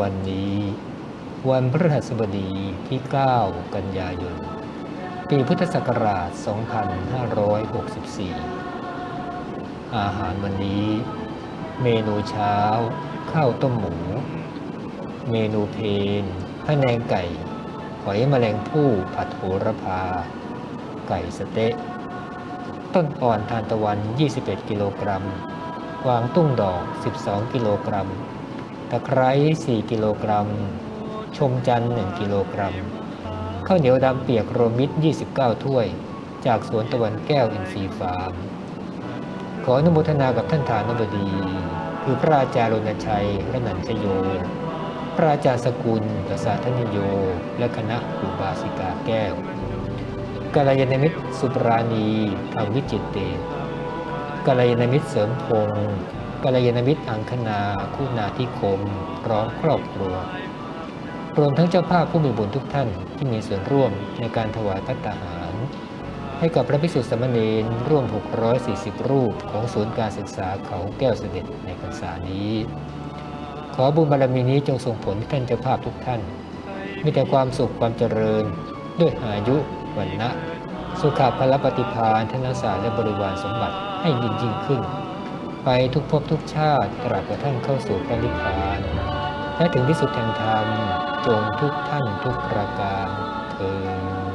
วันนี้ วันพฤหัสบดีที่ 9 กันยายน ปีพุทธศักราช 2564 อาหารวันนี้ เมนูเช้า ข้าวต้มหมู เมนูเพนพะแนงไก่หอยแมลงภู่ผัดโหระพา ไก่สเต๊ะ ต้นอ่อนทานตะวัน 21 กิโลกรัมกวางตุ้งดอก 12 กิโลกรัม ตะไคร้4กิโลกรัม ชมจันทร์1กิโลกรัม ข้าวเหนียวดำเปียกโรวมมิตร 29 ถ้วย จากสวนตะวันแก้วอินทรีฟาร์ม ขออนุโมทนากับท่านฐานบดี คือพระอาจารย์รณชัยระนันชโย พระอาจารย์สกุลกษาธนิโย และคณะอุบาสิกาแก้วกัลยาณมิตรสุปราณีธรรมวิจิตเตกัลยาณมิตรเสริมพงศ์ กัลยาณมิตรอังคณาคุณาธิคมพร้อมครอบครัว รวมทั้งเจ้าภาพผู้มีบุญทุกท่านที่มีส่วนร่วมในการถวายพัตตาหาร ให้กับพระภิกษุสมเณรร่วม 640 รูปของศูนย์การศึกษาเขาแก้วเสด็จในพรรษานี้ ขอบุญบารมีนี้จงส่งผลท่านเจ้าภาพทุกท่าน มีแต่ความสุขความเจริญ ด้วยอายุวันนะสุขภาพลปฏิพานธนสารและบริวารสมบัติให้ยิ่งยิ่งขึ้น ไปทุกภพทุกชาติตราบกระทั่งเข้าสู่พระนิพพานและถึงที่สุดแห่งธรรมจงทุกท่านทุกประการเธอ